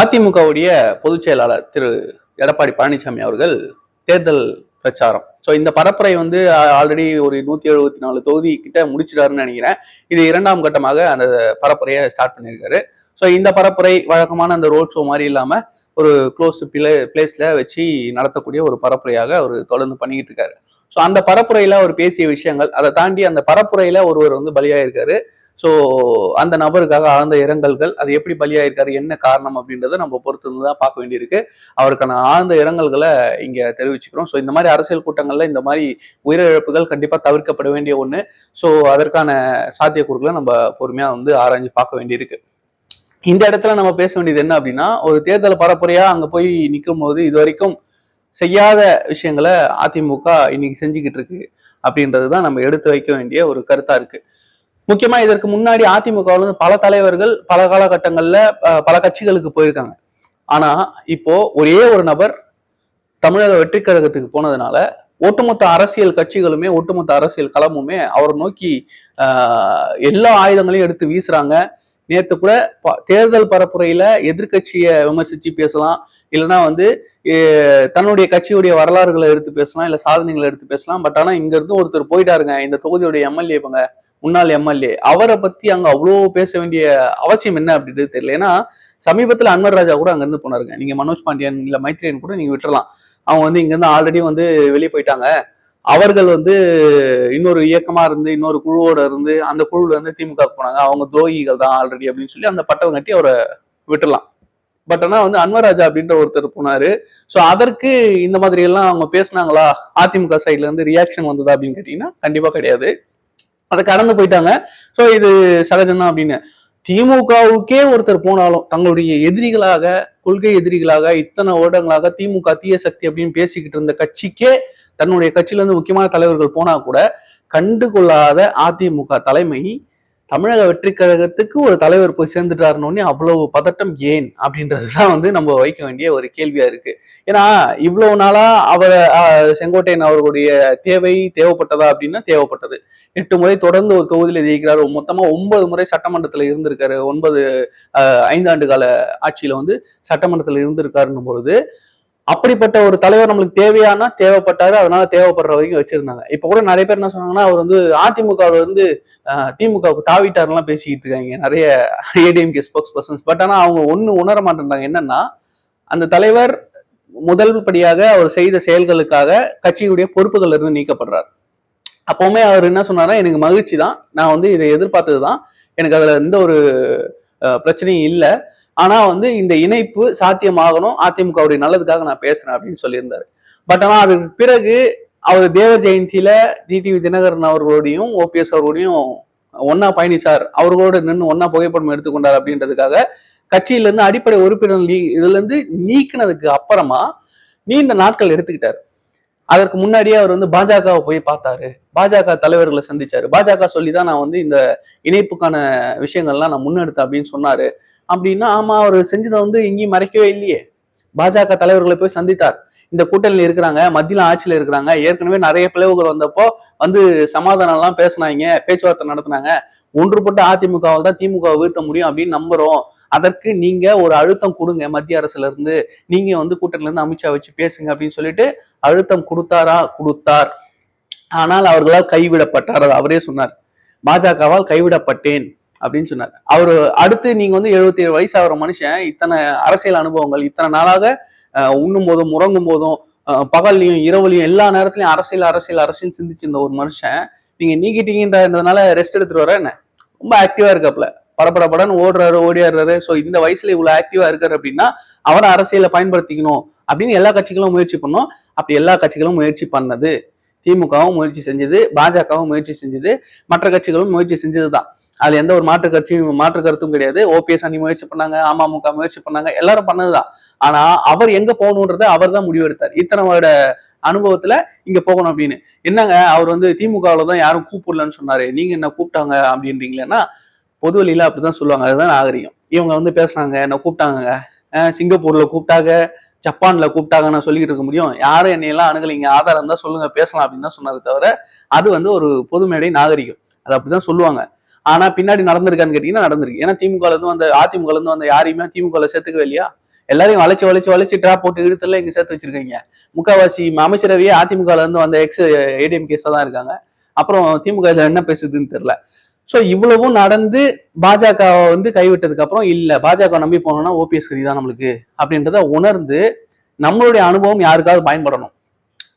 அதிமுகவுடைய பொதுச் செயலாளர் திரு எடப்பாடி பழனிசாமி அவர்கள் தேர்தல் பிரச்சாரம். ஸோ இந்த பரப்புரை வந்து ஆல்ரெடி ஒரு நூத்தி எழுபத்தி நாலு தொகுதி கிட்ட முடிச்சிட்டாருன்னு நினைக்கிறேன். இது இரண்டாம் கட்டமாக அந்த பரப்புரையை ஸ்டார்ட் பண்ணியிருக்காரு. ஸோ இந்த பரப்புரை வழக்கமான அந்த ரோட் ஷோ மாதிரி இல்லாமல் ஒரு க்ளோஸ் பிளே பிளேஸில் வச்சு நடத்தக்கூடிய ஒரு பரப்புரையாக அவர் தொடர்ந்து பண்ணிக்கிட்டு இருக்காரு. ஸோ அந்த பரப்புரையில் அவர் பேசிய விஷயங்கள் அதை தாண்டி அந்த பரப்புரையில் ஒருவர் வந்து பலியாயிருக்காரு. ஸோ அந்த நபருக்காக ஆழ்ந்த இரங்கல்கள் அது எப்படி பலியாயிருக்காரு என்ன காரணம் அப்படின்றத நம்ம பொறுத்து தான் பார்க்க வேண்டியிருக்கு. அவருக்கான ஆழ்ந்த இரங்கல்களை இங்கே தெரிவிச்சுக்கிறோம். ஸோ இந்த மாதிரி அரசியல் கூட்டங்களில் இந்த மாதிரி உயிரிழப்புகள் கண்டிப்பாக தவிர்க்கப்பட வேண்டிய ஒன்று ஸோ அதற்கான சாத்தியக்கூறுகளை நம்ம பொறுமையாக வந்து ஆராய்ஞ்சு பார்க்க வேண்டியிருக்கு. இந்த இடத்துல நம்ம பேச வேண்டியது என்ன அப்படின்னா ஒரு தேர்தல் பரப்புரையாக அங்கே போய் நிற்கும் போது இது வரைக்கும் செய்யாத விஷயங்களை அதிமுக இன்னைக்கு செஞ்சுக்கிட்டு இருக்கு அப்படின்றது தான் நம்ம எடுத்து வைக்க வேண்டிய ஒரு கருத்தாக இருக்குது முக்கியமா இதற்கு முன்னாடி அதிமுகவில் இருந்து பல தலைவர்கள் பல காலகட்டங்கள்ல பல கட்சிகளுக்கு போயிருக்காங்க. ஆனா இப்போ ஒரே ஒரு நபர் தமிழக வெற்றி கழகத்துக்கு போனதுனால ஒட்டுமொத்த அரசியல் கட்சிகளுமே ஒட்டுமொத்த அரசியல் களமுமே அவரை நோக்கி எல்லா ஆயுதங்களையும் எடுத்து வீசுறாங்க. நேற்று கூட ப- தேர்தல் பரப்புரையில எதிர்க்கட்சியை விமர்சிச்சு பேசலாம். இல்லைன்னா வந்து தன்னுடைய கட்சியுடைய வரலாறுகளை எடுத்து பேசலாம் இல்லை சாதனைகளை எடுத்து பேசலாம். பட் ஆனால் இங்கேருந்து ஒருத்தர் போயிட்டாருங்க. இந்த தொகுதியுடைய எம்எல்ஏ இவங்க. முன்னாள் எம்எல்ஏ. அவரை பத்தி அங்க அவ்வளோ பேச வேண்டிய அவசியம் என்ன அப்படின்றது தெரியல. ஏன்னா சமீபத்துல அன்வர் ராஜா கூட அங்க இருந்து போனாருங்க. நீங்க மனோஜ் பாண்டியன் இல்ல மைத்ரேயன் கூட நீங்க விட்டுறலாம். அவங்க வந்து இங்க இருந்து ஆல்ரெடி வந்து வெளியே போயிட்டாங்க. அவர்கள் வந்து இன்னொரு இயக்கமா இருந்து இன்னொரு குழுவோட இருந்து அந்த குழுல இருந்து திமுக போனாங்க. அவங்க துரோகிகள் தான் ஆல்ரெடி அப்படின்னு சொல்லி அந்த பட்டம் கட்டி அவரை விட்டுலாம் பட் ஆனால் வந்து அன்வராஜா அப்படின்ற ஒருத்தர் போனாரு. ஸோ அதற்கு இந்த மாதிரி எல்லாம் அவங்க பேசுனாங்களா? அதிமுக சைட்ல இருந்து ரியாக்ஷன் வந்ததா அப்படின்னு கேட்டீங்கன்னா கண்டிப்பா கிடையாது. அதை கடந்து போயிட்டாங்க. ஸோ இது சகஜம்தான் அப்படின்னு திமுகவுக்கே ஒருத்தர் போனாலும் தங்களுடைய எதிரிகளாக கொள்கை எதிரிகளாக இத்தனை வருடங்களாக திமுக தீய சக்தி அப்படின்னு பேசிக்கிட்டு இருந்த கட்சிக்கே தன்னுடைய கட்சியில இருந்து முக்கியமான தலைவர்கள் போனா கூட கண்டுகொள்ளாத அதிமுக தலைமை தமிழக வெற்றி கழகத்துக்கு ஒரு தலைவர் போய் சேர்ந்துட்டாருனோடனே அவ்வளவு பதட்டம் ஏன் அப்படின்றதுதான் வந்து நம்ம வைக்க வேண்டிய ஒரு கேள்வியா இருக்கு. ஏன்னா இவ்வளவு நாளா அவர் செங்கோட்டையன் அவர்களுடைய தேவை தேவைப்பட்டதா அப்படின்னா தேவைப்பட்டது. எட்டு முறை தொடர்ந்து ஒரு தொகுதியில் ஜெயிக்கிறார். மொத்தமா ஒன்பது முறை சட்டமன்றத்தில் இருந்திருக்காரு. ஒன்பது ஐந்தாண்டு கால ஆட்சியில வந்து சட்டமன்றத்தில் இருந்திருக்காருன்னும் பொழுது அப்படிப்பட்ட ஒரு தலைவர் நம்மளுக்கு தேவையானா தேவைப்பட்டாரு அதனால தேவைப்படுற வரைக்கும் வச்சிருந்தாங்க. இப்ப கூட நிறைய பேர் என்ன சொன்னாங்கன்னா அவர் வந்து அதிமுக வந்து திமுகவுக்கு தாவிட்டாருலாம் பேசிக்கிட்டு இருக்காங்க. நிறைய ஏடிஎம்கே ஸ்போக்ஸ் பர்சன்ஸ் பட் ஆனா அவங்க ஒண்ணு உணர மாட்டேன்றாங்க. என்னன்னா அந்த தலைவர் முதல் படியாக அவர் செய்த செயல்களுக்காக கட்சியுடைய பொறுப்புகள் இருந்து நீக்கப்படுறார். அப்பவுமே அவர் என்ன சொன்னாரா எனக்கு மகிழ்ச்சி தான். நான் வந்து இதை எதிர்பார்த்தது தான். எனக்கு அதுல எந்த ஒரு பிரச்சனையும் இல்லை. ஆனா வந்து இந்த இணைப்பு சாத்தியமாகணும். அதிமுகவுடைய நல்லதுக்காக நான் பேசுறேன் அப்படின்னு சொல்லியிருந்தாரு. பட் ஆனா அதுக்கு பிறகு அவர் தேவ ஜெயந்தியில டிடிவி தினகரன் அவர்களோடையும் ஓபிஎஸ் அவர்களோடையும் ஒன்னா பயணிச்சார். அவர்களோட நின்று ஒன்னா புகைப்படம் எடுத்துக்கொண்டார் அப்படின்றதுக்காக கட்சியில இருந்து அடிப்படை உறுப்பினர் நீ- இதுல இருந்து நீக்கினதுக்கு அப்புறமா நீண்ட நாட்கள் எடுத்துக்கிட்டார். அதற்கு முன்னாடியே அவர் வந்து பாஜகவை போய் பார்த்தாரு. பாஜக தலைவர்களை சந்திச்சாரு. பாஜக சொல்லி தான் நான் வந்து இந்த இணைப்புக்கான விஷயங்கள்லாம் நான் முன்னெடுத்தேன் அப்படின்னு சொன்னாரு. அப்படின்னா ஆமா அவர் செஞ்சதை வந்து எங்கேயும் மறைக்கவே இல்லையே. பாஜக தலைவர்களை போய் சந்தித்தார். இந்த கூட்டணியில் இருக்கிறாங்க மத்தியில் ஆட்சியில் இருக்கிறாங்க. ஏற்கனவே நிறைய பிளவுகள் வந்தப்போ வந்து சமாதானம்லாம் பேசினாங்க பேச்சுவார்த்தை நடத்தினாங்க. ஒன்றுபட்ட அதிமுகவால் தான் திமுக வீழ்த்த முடியும் அப்படின்னு நம்புறோம். அதற்கு நீங்க ஒரு அழுத்தம் கொடுங்க மத்திய அரசுல இருந்து. நீங்க வந்து கூட்டணில இருந்து அமித்ஷா வச்சு பேசுங்க அப்படின்னு சொல்லிட்டு அழுத்தம் கொடுத்தாரா? கொடுத்தார். ஆனால் அவர்களால் கைவிடப்பட்டார். அவரே சொன்னார். பாஜகவால் கைவிடப்பட்டேன். அப்படின்னு சொன்னார். அவர் அடுத்து நீங்க வந்து எழுபத்தி ஏழு வயசு ஆகிற மனுஷன் இத்தனை அரசியல் அனுபவங்கள் இத்தனை நாளாக உண்ணும் போதும் உறங்கும் போதும் பகல்லையும் இரவுலையும் எல்லா நேரத்துலையும் அரசியல் அரசியல் அரசியல் சிந்திச்சிருந்த ஒரு மனுஷன் நீங்க நீக்கிட்டீங்கன்றதுனால ரெஸ்ட் எடுத்துட்டு வர என்ன? ரொம்ப ஆக்டிவா இருக்காப்ல படப்படப்படன்னு ஓடுறாரு ஓடியாடுறாரு. ஸோ இந்த வயசுல இவ்வளவு ஆக்டிவா இருக்காரு அப்படின்னா அவரை அரசியலை பயன்படுத்திக்கணும் அப்படின்னு எல்லா கட்சிகளும் முயற்சி பண்ணோம். அப்படி எல்லா கட்சிகளும் முயற்சி பண்ணது. திமுகவும் முயற்சி செஞ்சது பாஜகவும் முயற்சி செஞ்சது மற்ற கட்சிகளும் முயற்சி செஞ்சது தான் அதுல எந்த ஒரு மாற்று கட்சியும் மாற்று கருத்தும் கிடையாது. ஓபிஎஸ் அணி முயற்சி பண்ணாங்க அமமுக முயற்சி பண்ணாங்க எல்லாரும் பண்ணதுதான். ஆனா அவர் எங்க போகணுன்றத அவர் தான் முடிவெடுத்தார். இத்தனை வருட அனுபவத்துல இங்க போகணும் அப்படின்னு. என்னங்க அவர் வந்து திமுகவுல தான் யாரும் கூப்பிடலன்னு சொன்னாரு. நீங்க என்ன கூப்பிட்டாங்க அப்படின்றீங்களேன்னா பொது வழியில அப்படிதான் சொல்லுவாங்க. அதுதான் நாகரிகம். இவங்க வந்து பேசுறாங்க என்ன கூப்பிட்டாங்க சிங்கப்பூர்ல கூப்பிட்டாங்க ஜப்பான்ல கூப்பிட்டாங்க நான் சொல்லிக்கிட்டு இருக்க முடியும். யாரும் என்னையெல்லாம் அணுகலைங்க. ஆதாரம் தான் சொல்லுங்க பேசலாம் அப்படின்னு தான் சொன்னாரு தவிர அது வந்து ஒரு பொது மேடை நாகரிகம். அது அப்படிதான் சொல்லுவாங்க. ஆனா பின்னாடி நடந்திருக்கான்னு கேட்டீங்கன்னா நடந்திருக்கு. ஏன்னா திமுக ல இருந்து வந்த அதிமுக இருந்து வந்த யாரையுமே திமுக சேர்த்துக்கவே இல்லையா? எல்லாரையும் வளைச்சு வளைச்சு வளைச்சு ட்ராப் போட்டு இழுத்துல இங்க சேர்த்து வச்சிருக்கீங்க. முக்காவாசி அமைச்சரவையே அதிமுக இருந்து வந்த எக்ஸ் ஏடிஎம் கேஸ் தான் இருக்காங்க. அப்புறம் திமுக இதுல என்ன பேசுதுன்னு தெரியல. ஸோ இவ்வளவும் நடந்து பாஜக வந்து கைவிட்டதுக்கு அப்புறம் இல்லை பாஜக நம்பி போனோம்னா ஓபிஎஸ் கதி தான் நம்மளுக்கு அப்படின்றத உணர்ந்து நம்மளுடைய அனுபவம் யாருக்காவது பயன்படணும்.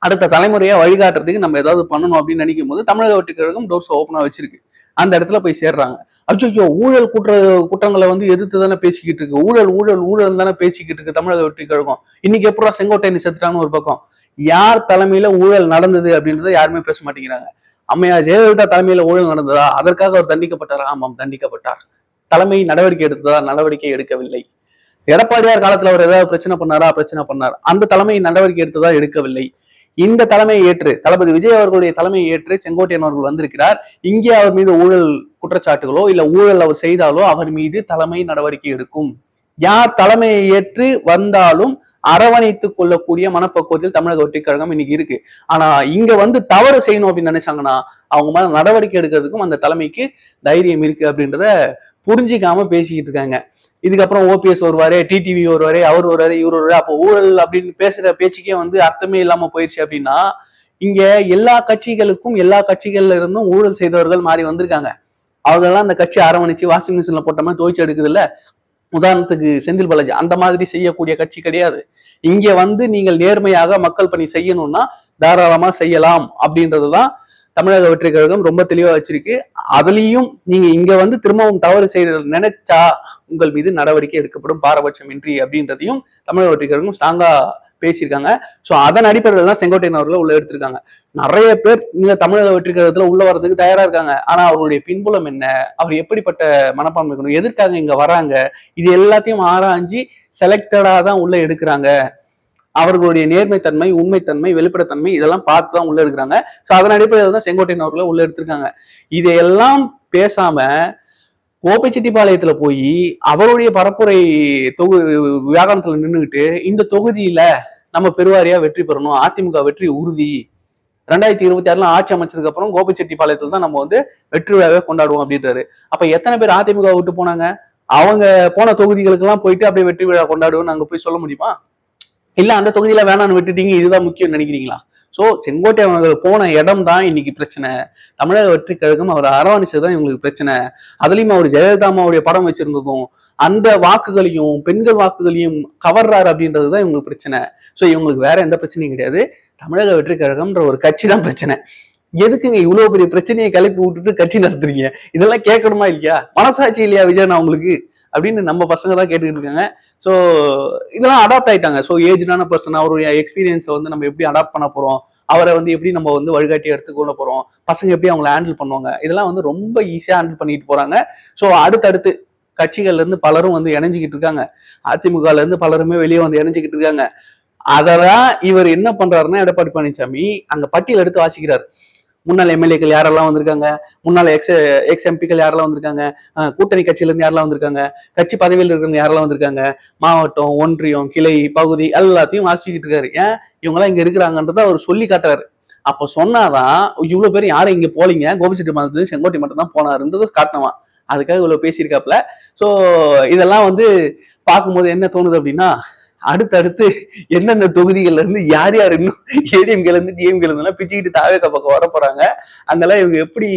அடுத்த தலைமுறையை வழிகாட்டுறதுக்கு நம்ம ஏதாவது பண்ணணும் அப்படின்னு நினைக்கும் போது தமிழக வெற்றி கழகம் டோர்ஸ் ஓப்பனாக வச்சிருக்கு. அந்த இடத்துல போய் சேர்றாங்க. அச்சோ ஊழல் குற்ற குற்றங்களை வந்து எதிர்த்து தானே பேசிக்கிட்டு இருக்கு. ஊழல் ஊழல் ஊழல் தானே பேசிக்கிட்டு இருக்கு தமிழக வெற்றி கழகம். இன்னைக்கு எப்படா செங்கோட்டையன் செத்துட்டான்னு ஒரு பக்கம். யார் தலைமையில ஊழல் நடந்தது அப்படின்றத யாருமே பேச மாட்டேங்கிறாங்க. அம்மையா ஜெயலலிதா தலைமையில ஊழல் நடந்ததா? அதற்காக அவர் தண்டிக்கப்பட்டாரா? ஆமாம் தண்டிக்கப்பட்டார். தலைமை நடவடிக்கை எடுத்ததா? நடவடிக்கை எடுக்கவில்லை. எடப்பாடியார் காலத்துல அவர் ஏதாவது பிரச்சனை பண்ணாரா? பிரச்சனை பண்ணார். அந்த தலைமை நடவடிக்கை எடுத்ததா? எடுக்கவில்லை. இந்த தலைமையை ஏற்று தளபதி விஜய் அவர்களுடைய தலைமையை ஏற்று செங்கோட்டையன் அவர்கள் வந்திருக்கிறார். இங்கே அவர் மீது ஊழல் குற்றச்சாட்டுகளோ இல்ல ஊழல் அவர் செய்தாலோ அவர் மீது தலைமை நடவடிக்கை எடுக்கும். யார் தலைமையை ஏற்று வந்தாலும் அரவணைத்துக் கொள்ளக்கூடிய மனப்பக்குவத்தில் தமிழக ஒற்றிக் கழகம் இன்னைக்கு இருக்கு. ஆனா இங்க வந்து தவறு செய்யணும் அப்படின்னு நினைச்சாங்கன்னா அவங்க மேல நடவடிக்கை எடுக்கிறதுக்கும் அந்த தலைமைக்கு தைரியம் இருக்கு அப்படின்றத புரிஞ்சிக்காம பேசிக்கிட்டு இருக்காங்க. இதுக்கப்புறம் ஓபிஎஸ் வருவாரு டிடிவி வருவாரு அவர் வருவாரு இவர் வருவாரு. அப்போ ஊழல் அப்படின்னு பேசுற பேச்சுக்கே வந்து அர்த்தமே இல்லாம போயிடுச்சு அப்படின்னா இங்க எல்லா கட்சிகளுக்கும் எல்லா கட்சிகள்ல இருந்தும் ஊழல் செய்தவர்கள் மாறி வந்திருக்காங்க. அவர்களெல்லாம் அந்த கட்சி அரவணைச்சு வாஷிங் மிஷின்ல போட்ட மாதிரி துவைச்சு எடுக்குது இல்ல உதாரணத்துக்கு செந்தில் பாலாஜி அந்த மாதிரி செய்யக்கூடிய கட்சி கிடையாது. இங்க வந்து நீங்கள் நேர்மையாக மக்கள் பணி செய்யணும்னா தாராளமா செய்யலாம் அப்படின்றதுதான் தமிழக வெற்றி கழகம் ரொம்ப தெளிவா வச்சிருக்கு. அதுலயும் நீங்க இங்க வந்து திரும்பவும் தவறு செய்த நினைச்சா உங்கள் மீது நடவடிக்கை எடுக்கப்படும் பாரபட்சம் இன்றி அப்படின்றதையும் தமிழக வெற்றிகளுக்கும் ஸ்ட்ராங்கா பேசியிருக்காங்க. ஸோ அதன் அடிப்படையில் தான் செங்கோட்டையன் அவர்களை உள்ள எடுத்திருக்காங்க. நிறைய பேர் இந்த தமிழக வெற்றி கழகத்துல உள்ள வர்றதுக்கு தயாரா இருக்காங்க. ஆனா அவருடைய பின்புலம் என்ன? அவர் எப்படிப்பட்ட மனப்பான்மை இருக்கணும்? எதற்காக இங்க வராங்க? இது எல்லாத்தையும் ஆராய்ஞ்சு செலக்டடா தான் உள்ள எடுக்கிறாங்க. அவர்களுடைய நேர்மைத்தன்மை உண்மைத்தன்மை வெளிப்படைத்தன்மை இதெல்லாம் பார்த்து தான் உள்ள எடுக்கிறாங்க. ஸோ அதன் அடிப்படையில் தான் செங்கோட்டையன் அவர்களை உள்ள எடுத்திருக்காங்க. இதையெல்லாம் பேசாம கோபிச்செட்டிப்பாளையத்துல போய் அவருடைய பரப்புரை தொகு வியாகரத்துல நின்றுகிட்டு இந்த தொகுதியில நம்ம பெருவாரியா வெற்றி பெறணும் அதிமுக வெற்றி உறுதி. ரெண்டாயிரத்தி இருபத்தி ஆறுல ஆட்சி அமைச்சதுக்கு அப்புறம் கோபிச்செட்டிப்பாளையத்துல தான் நம்ம வந்து வெற்றி விழாவே கொண்டாடுவோம் அப்படின்றாரு. அப்ப எத்தனை பேர் அதிமுக விட்டு போனாங்க? அவங்க போன தொகுதிகளுக்கு எல்லாம் போயிட்டு அப்படியே வெற்றி விழா கொண்டாடுவோம் நாங்க போய் சொல்ல முடியுமா? இல்ல அந்த தொகுதியில வேணாம்னு விட்டுட்டீங்க இதுதான் முக்கியம் நினைக்கிறீங்களா? ஸோ செங்கோட்டை அவர்கள் போன இடம் தான் இன்னைக்கு பிரச்சனை. தமிழக வெற்றி கழகம் அவர் அரவணைச்சதுதான் இவங்களுக்கு பிரச்சனை. அதுலயும் அவர் ஜெயலலிதா அம்மாவுடைய படம் வச்சிருந்ததும் அந்த வாக்குகளையும் பெண்கள் வாக்குகளையும் கவர்றாரு அப்படின்றதுதான் இவங்களுக்கு பிரச்சனை. ஸோ இவங்களுக்கு வேற எந்த பிரச்சனையும் கிடையாது. தமிழக வெற்றி கழகம்ன்ற ஒரு கட்சி தான் பிரச்சனை. எதுக்குங்க இவ்வளவு பெரிய பிரச்சனையை கிளப்பி விட்டுட்டு கட்சி நடத்துறீங்க? இதெல்லாம் கேட்கணுமா இல்லையா? மனசாட்சி இல்லையா விஜயன் அவங்களுக்கு அப்படின்னு நம்ம பசங்க தான் கேட்டுக்கிட்டு இருக்காங்க. ஸோ இதெல்லாம் அடாப்ட் ஆயிட்டாங்க. ஸோ ஏஜ்டான பர்சன் அவருடைய எக்ஸ்பீரியன்ஸை வந்து நம்ம எப்படி அடாப்ட் பண்ண போகிறோம் அவரை வந்து எப்படி நம்ம வந்து வழிகாட்டி எடுத்துக்கொள்ள போகிறோம் பசங்க எப்படி அவங்கள ஹேண்டில் பண்ணுவாங்க? இதெல்லாம் வந்து ரொம்ப ஈஸியாக ஹேண்டில் பண்ணிட்டு போகிறாங்க ஸோ அடுத்தடுத்து கட்சிகள்லேருந்து பலரும் வந்து இணைஞ்சிக்கிட்டு இருக்காங்க. அதிமுகலேருந்து பலருமே வெளியே வந்து இணைஞ்சிக்கிட்டு இருக்காங்க. அதெல்லாம் இவர் என்ன பண்றாருன்னா எடப்பாடி பழனிசாமி அங்க பட்டியல் எடுத்து வாசிக்கிறார். முன்னாள் எம்எல்ஏக்கள் யாரெல்லாம் வந்திருக்காங்க? முன்னாள் எக்ஸ் எக்ஸ் எம்பிக்கள் யாரெல்லாம் வந்திருக்காங்க? கூட்டணி கட்சியிலருந்து யாரெல்லாம் வந்திருக்காங்க? கட்சி பதவியில் இருக்கிறவங்க யாரெல்லாம் வந்திருக்காங்க? மாவட்டம் ஒன்றியம் கிளை பகுதி எல்லாத்தையும் வாசிச்சுக்கிட்டு இருக்காரு. ஏன்? இவங்கெல்லாம் இங்க இருக்கிறாங்கன்றத அவர் சொல்லி காட்டுறாரு. அப்போ சொன்னாதான் இவ்வளவு பேர் யாரும் இங்க போலீங்க. கோபிச்செட்டி மதத்துல செங்கோட்டை மட்டும் தான் போனாருன்றதை காட்டினவான் அதுக்காக இவ்வளவு பேசியிருக்காப்ல ஸோ இதெல்லாம் வந்து பார்க்கும்போது என்ன தோணுது அப்படின்னா அடுத்தடுத்து எந்தெந்த தொகுதிகள்ல இருந்து யார் யார் இன்னும் ஏடிஎம்கேல இருந்து டிஎம்கேல இருந்து பிச்சுக்கிட்டு தாவேக்க பக்கம் வர போறாங்க. அங்கெல்லாம் இவங்க எப்படி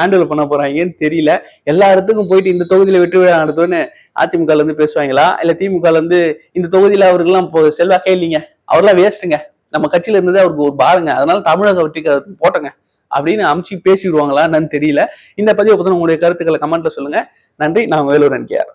ஹேண்டில் பண்ண போறாங்கன்னு தெரியல. எல்லா இடத்துக்கும் போயிட்டு இந்த தொகுதியில வெற்றி விழா நடத்துவோன்னு அதிமுக இருந்து பேசுவாங்களா? இல்ல திமுக இருந்து இந்த தொகுதியில அவருக்கெல்லாம் இப்போ செல்வாக்கே இல்லைங்க. அவர்லாம் வேஸ்ட்டுங்க. நம்ம கட்சியில இருந்ததே அவருக்கு ஒரு பாருங்க அதனால தமிழக வெற்றி போட்டங்க. அப்படின்னு அமுச்சு பேசிடுவாங்களான்னு தெரியல. இந்த பதிவை பத்தின உங்களுடைய கருத்துக்களை கமெண்ட்ல சொல்லுங்க. நன்றி. நான் வேலூர் என்கேஆர்